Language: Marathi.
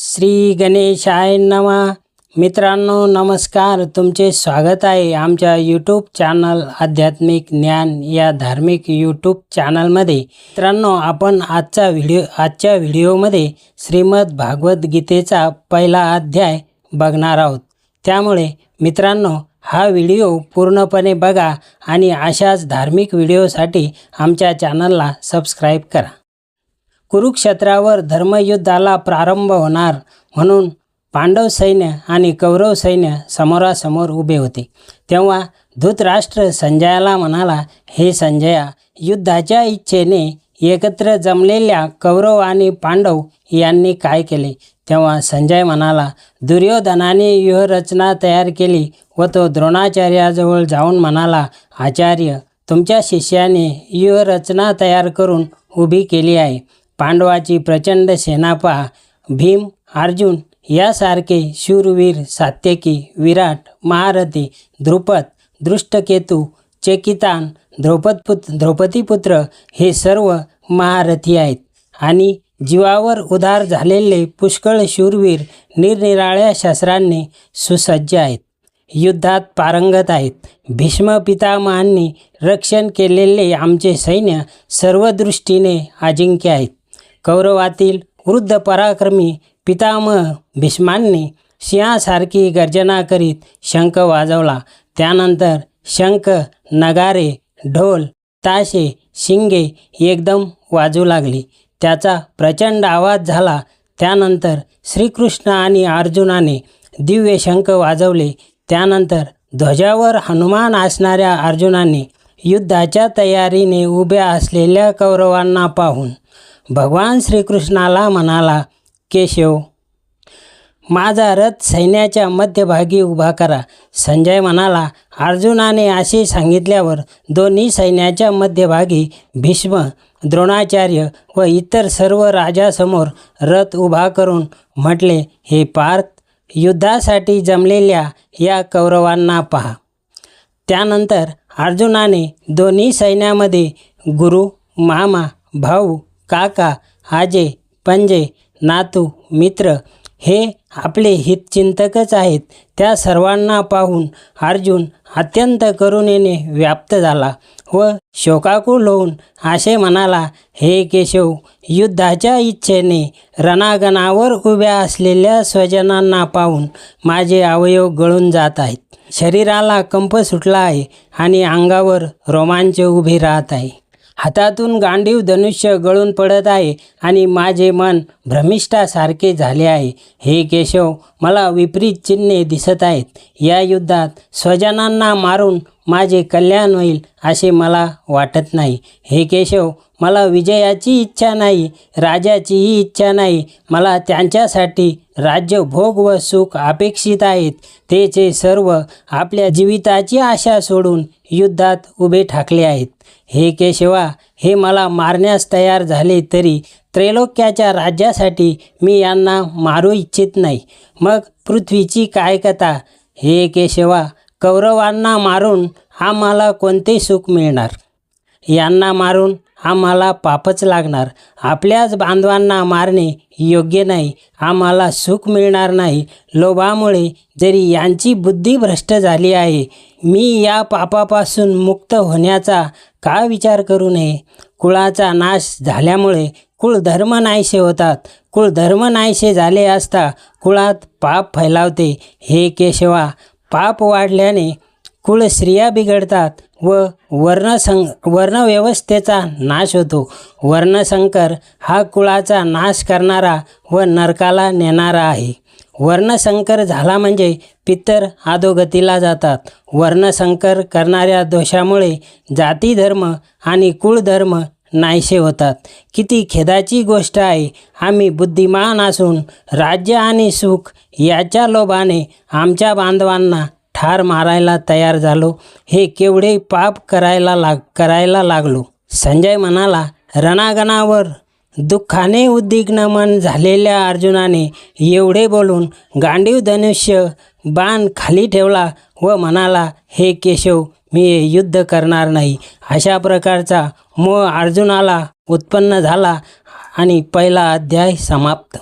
श्री गणेशाय नमा. मित्रांनो नमस्कार. तुमचे स्वागत आहे आमच्या यूट्यूब चॅनल आध्यात्मिक ज्ञान या धार्मिक यूट्यूब चॅनलमध्ये मित्रांनो आपण आजचा व्हिडिओ आजच्या व्हिडिओमध्ये श्रीमद भागवत गीतेचा पहिला अध्याय बघणार आहोत. त्यामुळे मित्रांनो हा व्हिडिओ पूर्णपणे बघा आणि अशाच धार्मिक व्हिडिओसाठी आमच्या चॅनलला सबस्क्राईब करा. कुरुक्षेत्रावर धर्मयुद्धाला प्रारंभ होणार म्हणून पांडव सैन्य आणि कौरव सैन्य समोरासमोर उभे होते. तेव्हा धृतराष्ट्र संजयाला म्हणाला हे संजया युद्धाच्या इच्छेने एकत्र जमलेल्या कौरव आणि पांडव यांनी काय केले? तेव्हा संजय म्हणाला दुर्योधनाने व्यूहरचना तयार केली व तो द्रोणाचार्याजवळ जाऊन म्हणाला आचार्य तुमच्या शिष्याने व्यूहरचना तयार करून उभी केली आहे. पांडवाची प्रचंड सेनापा भीम अर्जुन यासारखे शूरवीर सात्यकी विराट महारथी द्रुपद दृष्टकेतू चेकितान द्रौपदपुत द्रौपदीपुत्र हे सर्व महारथी आहेत. आणि जीवावर उधार झालेले पुष्कळ शूरवीर निरनिराळ्या शस्त्रांनी सुसज्ज आहेत. युद्धात पारंगत आहेत. भीष्म पितामहांनी रक्षण केलेले आमचे सैन्य सर्व दृष्टीने अजिंक्य आहेत. कौरवातील वृद्ध पराक्रमी पितामह भीष्मांनी सिंहासारखी गर्जना करीत शंख वाजवला. त्यानंतर शंख नगारे ढोल ताशे शिंगे एकदम वाजू लागली. त्याचा प्रचंड आवाज झाला. त्यानंतर श्रीकृष्ण आणि अर्जुनाने दिव्य शंख वाजवले. त्यानंतर ध्वजावर हनुमान असणाऱ्या अर्जुनाने युद्धाच्या तयारीने उभ्या असलेल्या कौरवांना पाहून भगवान श्रीकृष्णाला म्हणाला केशव माझा रथ सैन्याच्या मध्यभागी उभा करा. संजय म्हणाला अर्जुनाने असे सांगितल्यावर दोन्ही सैन्याच्या मध्यभागी भीष्म द्रोणाचार्य व इतर सर्व राजासमोर रथ उभा करून म्हटले हे पार्थ युद्धासाठी जमलेल्या या कौरवांना पहा. त्यानंतर अर्जुनाने दोन्ही सैन्यामध्ये गुरु मामा भाऊ काका आजे पंजे नातू मित्र हे आपले हितचिंतकच आहेत. त्या सर्वांना पाहून अर्जुन अत्यंत करुणेने व्याप्त झाला व शोकाकुल होऊन असे म्हणाला हे केशव युद्धाच्या इच्छेने रणागणावर उभ्या असलेल्या स्वजनांना पाहून माझे अवयव गळून जात आहेत. शरीराला कंप सुटला आहे आणि अंगावर रोमांच उभे राहत आहे. हातातून गांडीव धनुष्य गळून पडत आहे आणि माझे मन भ्रमिष्ठासारखे झाले आहे. हे केशव मला विपरीत चिन्हे दिसत आहेत. या युद्धात स्वजनांना मारून माझे कल्याण होईल असे मला वाटत नाही. हे केशव मला विजयाची इच्छा नाही राजाचीही इच्छा नाही. मला त्यांच्यासाठी राज्य भोग व सुख अपेक्षित आहेत. तेचे सर्व आपल्या जीविताची आशा सोडून युद्धात उभे ठाकले आहेत. हे केशवा हे मला मारण्यास तयार झाले तरी त्रैलोक्याच्या राज्यासाठी मी यांना मारू इच्छित नाही. मग पृथ्वीची काय कथा? हे केशवा कौरवांना मारून आम्हाला कोणते सुख मिळणार? यांना मारून आम्हाला पापच लागणार. आपल्याच बांधवांना मारणे योग्य नाही. आम्हाला सुख मिळणार नाही. लोभामुळे जरी यांची बुद्धी भ्रष्ट झाली आहे मी या पापापासून मुक्त होण्याचा का विचार करू नये? कुळाचा नाश झाल्यामुळे कुळधर्म नाहीसे होतात कुळधर्म नाहीसे झाले असता कुळात पाप फैलावते. हे केशवा पाप वाढल्याने कुळ स्त्रिया बिघडतात व वर्णसं वर्णव्यवस्थेचा नाश होतो. वर्णशंकर हा कुळाचा नाश करणारा व नरकाला नेणारा आहे. वर्णसंकर झाला म्हणजे पितर अधोगतीला जातात. वर्णसंकर करणाऱ्या दोषामुळे जातीधर्म आणि कुळधर्म नाहीसे होतात. किती खेदाची गोष्ट आहे. आम्ही बुद्धिमान असून राज्य आणि सुख याच्या लोभाने आमच्या बांधवांना ठार मारायला तयार झालो. हे केवढे पाप करायला लाग करायला लागलो. संजय म्हणाला रणागणावर दुःखाने उद्विग्न मन झालेल्या अर्जुनाने एवढे बोलून गांडीव धनुष्य बाण खाली ठेवला व म्हणाला हे केशव मी युद्ध करणार नाही. अशा प्रकारचा मोह अर्जुनाला उत्पन्न झाला आणि पहिला अध्याय समाप्त.